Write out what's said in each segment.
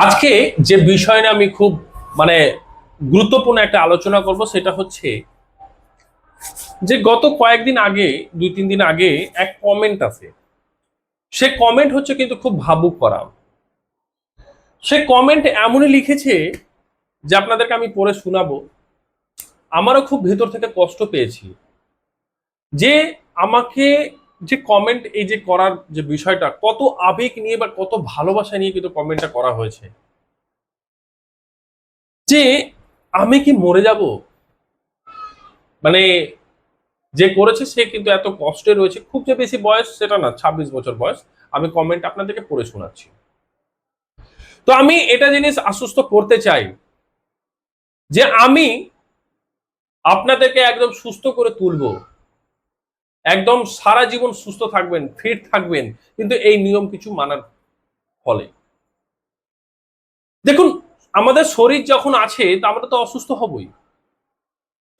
আজকে যে বিষয় আমি খুব মানে গুরুত্বপূর্ণ একটা আলোচনা করব সেটা হচ্ছে যে গত কয়েকদিন আগে, দুই তিন দিন আগে এক কমেন্ট আছে। সে কমেন্ট হচ্ছে কিন্তু খুব ভাবুক করা। সে কমেন্ট এমনই লিখেছে যে আপনাদেরকে আমি পড়ে শোনাবো। আমারও খুব ভেতর থেকে কষ্ট পেয়েছি যে আমাকে যে কমেন্ট এই যে করার যে বিষয়টা, কত আবেগ নিয়ে বা কত ভালোবাসা নিয়ে কিন্তু কমেন্টটা করা হয়েছে? যে আমি কি মরে যাব? মানে যে করেছে সে কিন্তু এত কষ্টে রয়েছে, খুব যে বেশি বয়স সেটা না, ছাব্বিশ বছর বয়স। আমি কমেন্ট আপনাদেরকে পড়ে শোনাচ্ছি। তো আমি এটা জিনিস আশ্বস্ত করতে চাই যে আমি আপনাদেরকে একদম সুস্থ করে তুলবো। একদম সারা জীবন সুস্থ থাকবেন ফিট থাকবেন, কিন্তু এই নিয়ম কিছু মানার ফলে। দেখুন, আমাদের শরীর যখন আছে, তা আমরা তো অসুস্থ হবই।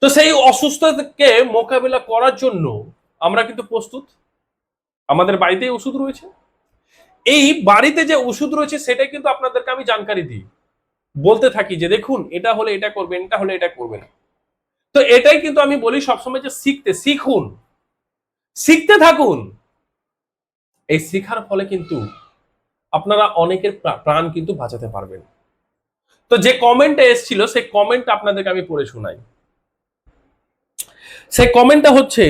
তো সেই অসুস্থকে মোকাবিলা করার জন্য আমরা কিন্তু প্রস্তুত। আমাদের বাড়িতেই ওষুধ রয়েছে। এই বাড়িতে যে ওষুধ রয়েছে, সেটাই কিন্তু আপনাদেরকে আমি জানকারি দিই। বলতে থাকি যে, দেখুন, এটা হলে এটা করবেন, এটা হলে এটা করবেন তো এটাই কিন্তু আমি বলি সবসময় যে শিখতে, শিখুন। শিখতে থাকুন। এই শিখার ফলে কিন্তু আপনারা অনেকের প্রাণ কিন্তু বাঁচাতে পারবেন। তো যে কমেন্টটা এসেছিল, সেই কমেন্টটা আপনাদেরকে আমি পড়ে শোনাই। সেই কমেন্টটা হচ্ছে,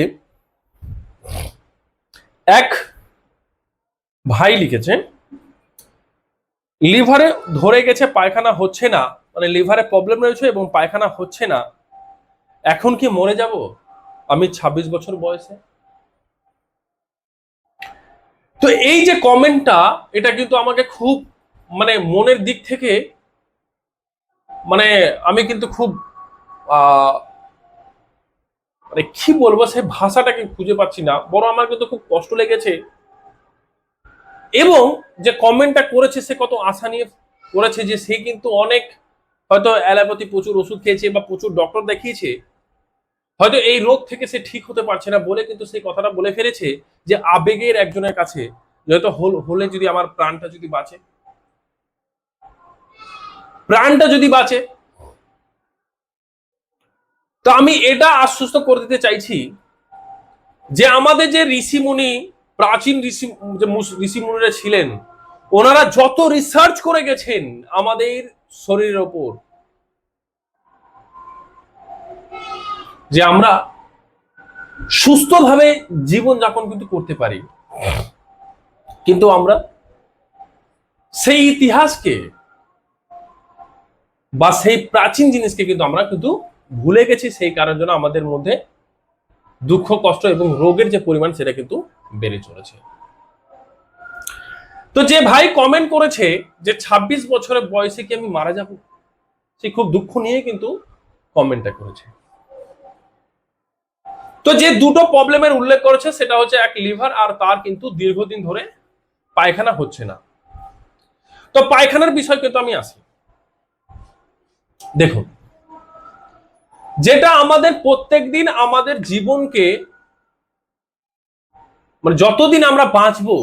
এক ভাই লিখেছে, লিভারে ধরে গেছে পায়খানা হচ্ছে না মানে লিভারে প্রবলেম রয়েছে এবং পায়খানা হচ্ছে না, এখন কি মরে যাব? আমি ২৬ বছর বয়সে। তো এই যে কমেন্টটা, এটা কিন্তু আমাকে খুব মানে মনের দিক থেকে মানে আমি কিন্তু খুব মানে কি বলব, সেই ভাষাটাকে খুঁজে পাচ্ছি না। বড় আমার কিন্তু খুব কষ্ট লেগেছে। এবং যে কমেন্টটা করেছে, সে কত আশা নিয়ে করেছে যে সে কিন্তু অনেক হয়তো অ্যালোপ্যাথি প্রচুর ওষুধ খেয়েছে বা প্রচুর ডক্টর দেখিয়েছে। হয়তো এই রোগ থেকে সে ঠিক হতে পারছে না বলে কিন্তু সেই কথাটা বলে ফেলেছে যে আবেগের একজনের কাছে। হয়তো হলে যদি আমার প্রাণটা যদি বাঁচে। প্রাণটা যদি বাঁচে। তো আমি এটা আশ্বস্ত করে দিতে চাইছি যে আমাদের যে ঋষিমুনি, প্রাচীন ঋষি যে ঋষিমুনিরা ছিলেন, ওনারা যত রিসার্চ করে গেছেন আমাদের শরীরের ওপর যে আমরা সুস্থভাবে জীবন যাপন কিন্তু করতে পারি। কিন্তু আমরা সেই ইতিহাসকে বা সেই প্রাচীন জিনিসকে কিন্তু আমরা কিন্তু ভুলে গেছি, সেই কারণের জন্য আমাদের মধ্যে দুঃখ, কষ্ট এবং রোগের যে পরিমাণ সেটা কিন্তু বেড়ে চলেছে। তো যে ভাই কমেন্ট করেছে যে ২৬ বছরের বয়সে কি আমি মারা যাব, সে খুব দুঃখ নিয়ে কিন্তু কমেন্টটা করেছে। তো যে দুটো প্রবলেমের উল্লেখ করেছে, সেটা হচ্ছে এক লিভার আর তার কিন্তু দীর্ঘদিন ধরে পায়খানা হচ্ছে না। তো পায়খানার বিষয় কিন্তু আমি আসি। দেখুন, যেটা আমাদের প্রত্যেকদিন আমাদের জীবনকে মানে যতদিন আমরা বাঁচবো,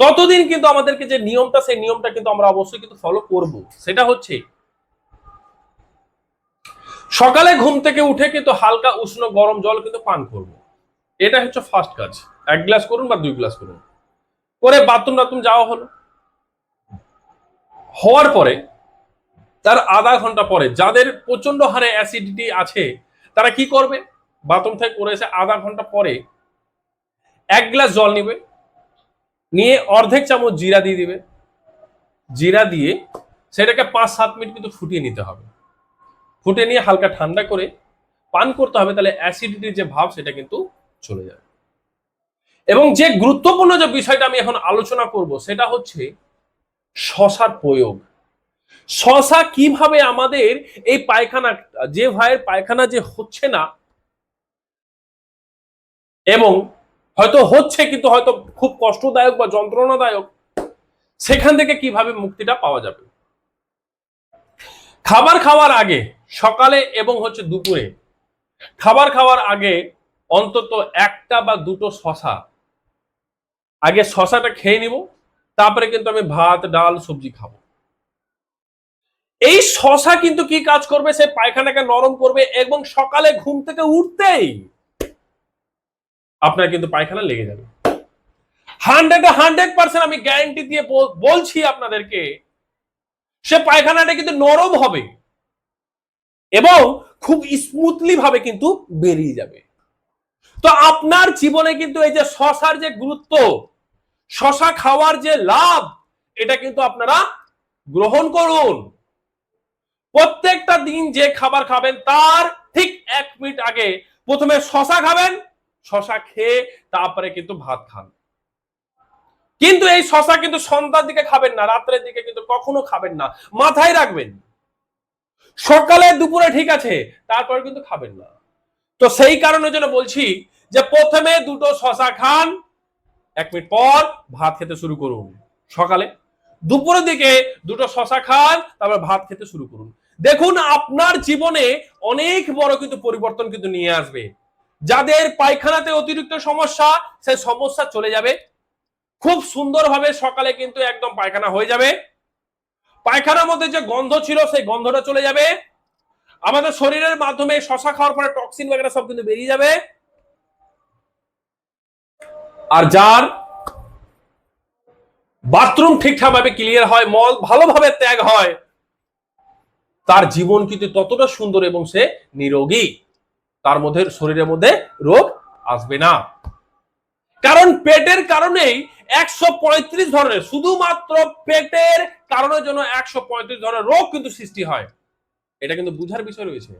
ততদিন কিন্তু আমাদেরকে যে নিয়মটা, সেই নিয়মটা কিন্তু আমরা অবশ্যই কিন্তু ফলো করব। সেটা হচ্ছে সকালে ঘুম থেকে উঠে কিন্তু হালকা উষ্ণ গরম জল কিন্তু পান করব। এটা হচ্ছে ফার্স্ট কাজ। এক গ্লাস করুন বা দুই গ্লাস করুন। করে বাথরুম টাথরুম যাওয়া হলো। হওয়ার পরে, তার আধা ঘণ্টা পরে, যাদের প্রচণ্ড হারে অ্যাসিডিটি আছে, তারা কি করবে? বাথরুম থেকে করে এসে আধা ঘণ্টা পরে এক গ্লাস জল নিবে, নিয়ে অর্ধেক চামচ জিরা দিয়ে দিবে। জিরা দিয়ে সেটাকে পাঁচ সাত মিনিট কিন্তু ফুটিয়ে নিতে হবে। ফুটে নিয়ে হালকা ঠান্ডা করে পান করতে হবে, তাহলে অ্যাসিডিটির যে ভাব সেটা কিন্তু চলে যাবে। এবং যে গুরুত্বপূর্ণ যে বিষয়টা আমি এখন আলোচনা করব, সেটা হচ্ছে শশার প্রয়োগ। শশা কীভাবে আমাদের এই পায়খানা, যে ভাইয়ের পায়খানা যে হচ্ছে না, এবং হয়তো হচ্ছে কিন্তু হয়তো খুব কষ্টদায়ক বা যন্ত্রণাদায়ক, সেখান থেকে কীভাবে মুক্তিটা পাওয়া যাবে? খাবার খাওয়ার আগে, সকালে এবং হচ্ছে দুপুরে, খাবার খাওয়ার আগে অন্তত একটা বা দুটো শশা আগে শশাটা খেয়ে নিব, তারপরে কিন্তু আমি ভাত, ডাল, সবজি খাব। এই শশা কিন্তু কি কাজ করবে? সে পায়খানাকে নরম করবে এবং সকালে ঘুম থেকে উঠতেই আপনার কিন্তু পায়খানা লেগে যাবে। হান্ড্রেড হান্ড্রেড পার্সেন্ট আমি গ্যারান্টি দিয়ে বলছি আপনাদেরকে সে পায়খানাটা কিন্তু নরম হবে এবং খুব স্মুথলি ভাবে কিন্তু বেরিয়ে যাবে। তো আপনার জীবনে কিন্তু এই যে শশার যে গুরুত্ব, শশা খাওয়ার যে লাভ, এটা কিন্তু আপনারা গ্রহণ করুন। প্রত্যেকটা দিন যে খাবার খাবেন তার ঠিক এক মিনিট আগে প্রথমে শশা খাবেন, শশা খেয়ে তারপরে কিন্তু ভাত খান। কিন্তু এই শশা কিন্তু সন্ধ্যার দিকে খাবেন না, রাত্রের দিকে কিন্তু কখনো খাবেন না। মাথায় রাখবেন, সকালে, দুপুরে ঠিক আছে, তারপরে কিন্তু খাবেন না। তো সেই কারণের জন্য বলছি যে প্রথমে দুটো শশা খান, এক মিনিট পর ভাত খেতে শুরু করুন, সকালে। দুপুরের দিকে দুটো শশা খান, তারপর ভাত খেতে শুরু করুন। দেখুন, আপনার জীবনে অনেক বড় কিন্তু পরিবর্তন কিন্তু নিয়ে আসবে। যাদের পায়খানাতে অতিরিক্ত সমস্যা সেই সমস্যা চলে যাবে। খুব সুন্দরভাবে সকালে কিন্তু একদম পায়খানা হয়ে যাবে। পায়খানার মধ্যে যে গন্ধ ছিল, সেই গন্ধটা চলে যাবে। আমাদের শরীরের মাধ্যমে শশা খাওয়ার পরে টক্সিন বগেরা সব কিন্তু বেরিয়ে যাবে। আর যার বাথরুম ঠিকঠাক ভাবে ক্লিয়ার হয়, মল ভালোভাবে ত্যাগ হয়, তার জীবন কিন্তু ততটা সুন্দর এবং সে নিরোগী। তার মধ্যে শরীরের মধ্যে রোগ আসবে না। কারণ পেটের কারণেই একশো পঁয়ত্রিশ ধরনের, শুধুমাত্র পেটের কারণের জন্য একশো পঁয়ত্রিশ ধরনের রোগ কিন্তু সৃষ্টি হয়। এটা কিন্তু বুঝার বিষয় রয়েছে।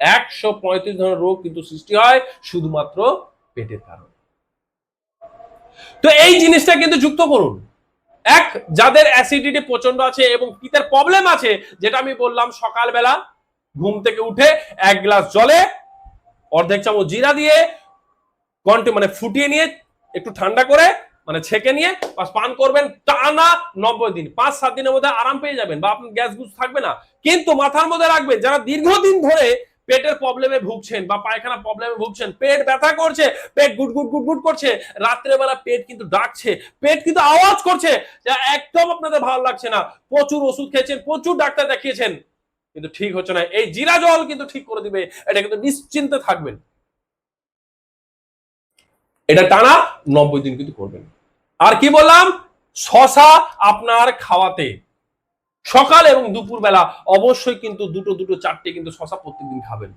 একশো পঁয়ত্রিশ ধরনের রোগ কিন্তু সৃষ্টি হয় শুধুমাত্র পেটের কারণে। তো এই জিনিসটা কিন্তু যুক্ত করুন। এক, যাদের অ্যাসিডিটি প্রচণ্ড আছে এবং পিতের প্রবলেম আছে, যেটা আমি বললাম সকালবেলা ঘুম থেকে উঠে এক গ্লাস জলে অর্ধেক চামচ জিরা দিয়ে কন্টে মানে ফুটিয়ে নিয়ে একটু ঠান্ডা করে মানে ছেঁকে নিয়ে পান করবেন টানা নব্বই দিন, পাঁচ, সাত দিনের মধ্যে আরাম পেয়ে যাবেন বা আপনার গ্যাস গুস থাকবে না। কিন্তু মাথার মধ্যে রাখবেন, যারা দীর্ঘদিন ধরে পেটের প্রবলেমে ভুগছেন বা পায়খানা প্রবলেমে ভুগছেন, পেট ব্যথা করছে, পেট গুট গুট গুট গুট করছে, রাত্রেবেলা পেট কিন্তু ডাকছে, পেট কিন্তু আওয়াজ করছে, যা একদম আপনাদের ভালো লাগছে না। প্রচুর ওষুধ খেয়েছেন, প্রচুর ডাক্তার দেখিয়েছেন, কিন্তু ঠিক হচ্ছে না। এই জিরা জল কিন্তু ঠিক করে দিবে, এটা কিন্তু নিশ্চিন্তে থাকবেন। এটা টানা নব্বই দিন কিন্তু করবেন। আর কি বললাম? শশা আপনার খাওয়াতে। সকাল এবং দুপুর বেলা অবশ্যই কিন্তু দুটো দুটো, চারটে কিন্তু শশা প্রত্যেকদিন খাবেন।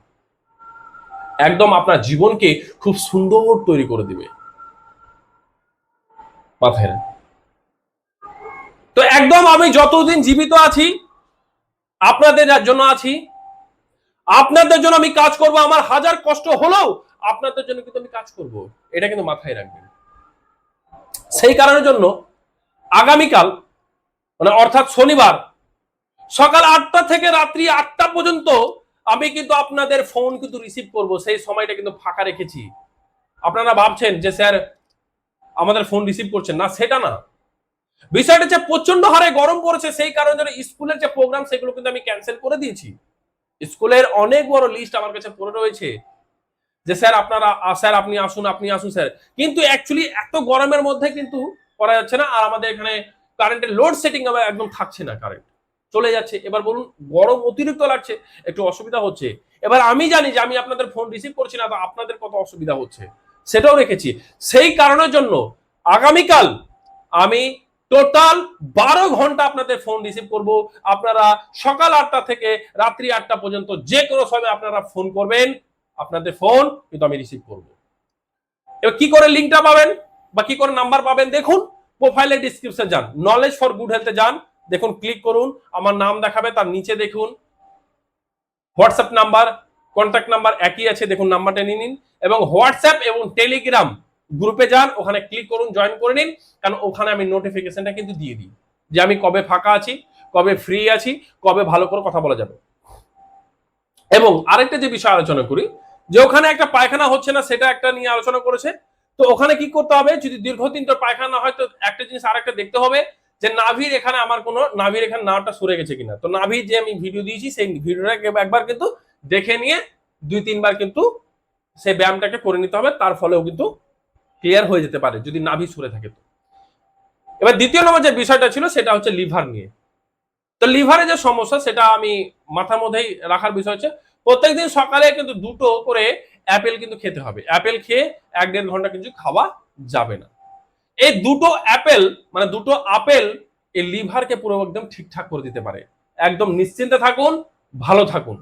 একদম আপনার জীবনকে খুব সুন্দর তৈরি করে দিবে। মাথায়। তো একদম আমি যতদিন জীবিত আছি, আপনাদের জন্য আছি, আপনাদের জন্য আমি কাজ করব। আমার হাজার কষ্ট হলেও আপনাদের জন্য কিন্তু আমি কাজ করব। এটা কিন্তু মাথায় রাখবেন। সেই কারণের জন্য আগামীকাল মানে অর্থাৎ শনিবার, সকাল আটটা থেকে রাত্রি আটটা পর্যন্ত আমি কিন্তু আপনাদের ফোন কিন্তু রিসিভ করব। সেই সময়টা কিন্তু ফাঁকা রেখেছি। আপনারা ভাবছেন যে, স্যার, আমাদের ফোন রিসিভ করছেন। না, সেটা না। বিষয়টা হচ্ছে প্রচণ্ড হারে গরম পড়েছে, সেই কারণে জন্য স্কুলের যে প্রোগ্রাম সেগুলো কিন্তু আমি ক্যান্সেল করে দিয়েছি। স্কুলের অনেক বড় লিস্ট আমার কাছে পড়ে রয়েছে। যে স্যার আপনারা স্যার আপনি আসুন আপনি আসুন স্যার। কিন্তু অ্যাকচুয়ালি এত গরমের মধ্যে কিন্তু করা যাচ্ছে না, আর আমাদের এখানে কারেন্টের লোড সেটিং আবার একদম থাকছে না কারেন্ট চলে যাচ্ছে। এবার বলুন, গরম অতিরিক্ত লাগছে, একটু অসুবিধা হচ্ছে। এবার আমি জানি যে আমি আপনাদের ফোন রিসিভ করছি না, তো আপনাদের কত অসুবিধা হচ্ছে? সেটাও রেখেছি। সেই কারণের জন্য আগামীকাল আমি টোটাল বারো ঘণ্টা আপনাদের ফোন রিসিভ করব। আপনারা সকাল আটটা থেকে রাত্রি আটটা পর্যন্ত যে কোনো সময় আপনারা ফোন করবেন। আপনাদের ফোন কিন্তু আমি রিসিভ করব। এবার কি করে লিঙ্কটা পাবেন বা কি করে নাম্বার পাবেন দেখুন প্রোফাইলের ডিসক্রিপশন যান। নলেজ ফর গুড হেলথে যান, দেখুন ক্লিক করুন, আমার নাম দেখাবে, তার নিচে দেখুন। হোয়াটসঅ্যাপ নাম্বার কন্ট্যাক্ট নাম্বার একই আছে, দেখুন নাম্বারটা নিয়ে নিন। এবং হোয়াটসঅ্যাপ এবং টেলিগ্রাম গ্রুপে যান, ওখানে ক্লিক করুন জয়েন করে নিন। কারণ ওখানে আমি নোটিফিকেশনটা কিন্তু দিয়ে দিই যে আমি কবে ফাঁকা আছি, কবে ফ্রি আছি, কবে ভালো করে কথা বলা যাবে। এবং আরেকটা যে বিষয় আলোচনা করি, যে ওখানে একটা পায়খানা হচ্ছে না, সেটা একটা নিয়ে আলোচনা করেছে। তো ওখানে কি করতে হবে? যদি দীর্ঘদিন তোর পায়খানা হয়, তো একটা জিনিস আরেকটা দেখতে হবে, যে নাভির এখানে আমার কোনো, নাভির এখানে নাওটা সরে গেছে কিনা। তো নাভির যে আমি ভিডিও দিয়েছি, সেই ভিডিওটা একবার কিন্তু দেখে নিয়ে দুই, তিনবার কিন্তু সেই ব্যায়ামটাকে করে নিতে হবে, তার ফলেও কিন্তু ক্লিয়ার হয়ে যেতে পারে, যদি নাভি সরে থাকে তো। এবার দ্বিতীয় নম্বর যে বিষয়টা ছিল, সেটা হচ্ছে লিভার নিয়ে। তো লিভারে যে সমস্যা, সেটা আমি মাথার মধ্যেই রাখার বিষয় হচ্ছে, প্রত্যেকদিন সকালে কিন্তু দুটো করে অ্যাপেল কিন্তু খেতে হবে। অ্যাপেল খেয়ে এক দেড় ঘণ্টা কিন্তু খাওয়া যাবে না। এই দুটো অ্যাপেল মানে দুটো আপেল এই লিভারকে পুরো একদম ঠিকঠাক করে দিতে পারে। একদম নিশ্চিন্তে থাকুন, ভালো থাকুন।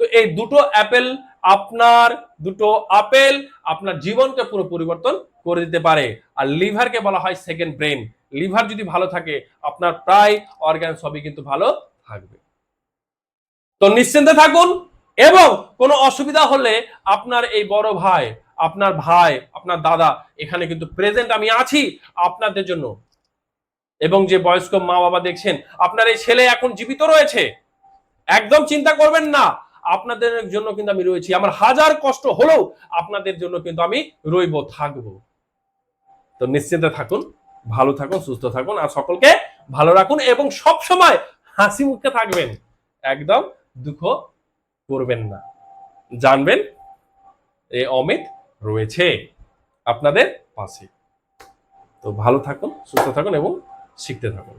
তো এই দুটো অ্যাপেল আপনার দুটো আপেল আপনার জীবনকে পুরো পরিবর্তন করে দিতে পারে। আর লিভারকে বলা হয় সেকেন্ড ব্রেন লিভার যদি ভালো থাকে, আপনার প্রায় অর্গান সবই কিন্তু ভালো থাকবে। তো নিশ্চিন্তে থাকুন এবং কোনো অসুবিধা হলে আপনার এই বড় ভাই, আপনার ভাই, আপনার দাদা এখানে কিন্তু প্রেজেন্ট আমি আছি আপনাদের জন্য। এবং যে বয়স্ক মা বাবা দেখছেন, আপনার এই ছেলে এখন জীবিত রয়েছে। একদম চিন্তা করবেন না, আপনাদের জন্য কিন্তু আমি রয়েছি। আমার হাজার কষ্ট হলেও আপনাদের জন্য কিন্তু আমি রইব, থাকব। তো নিশ্চিন্তে থাকুন। ভালো থাকুন, সুস্থ থাকুন, আর সকলকে ভালো রাখুন এবং সব সময় হাসি মুখে থাকবেন। একদম দুঃখ করবেন না। জানবেন, এ অমিত রয়েছে আপনাদের পাশে। তো ভালো থাকুন, সুস্থ থাকুন এবং শিখতে থাকুন।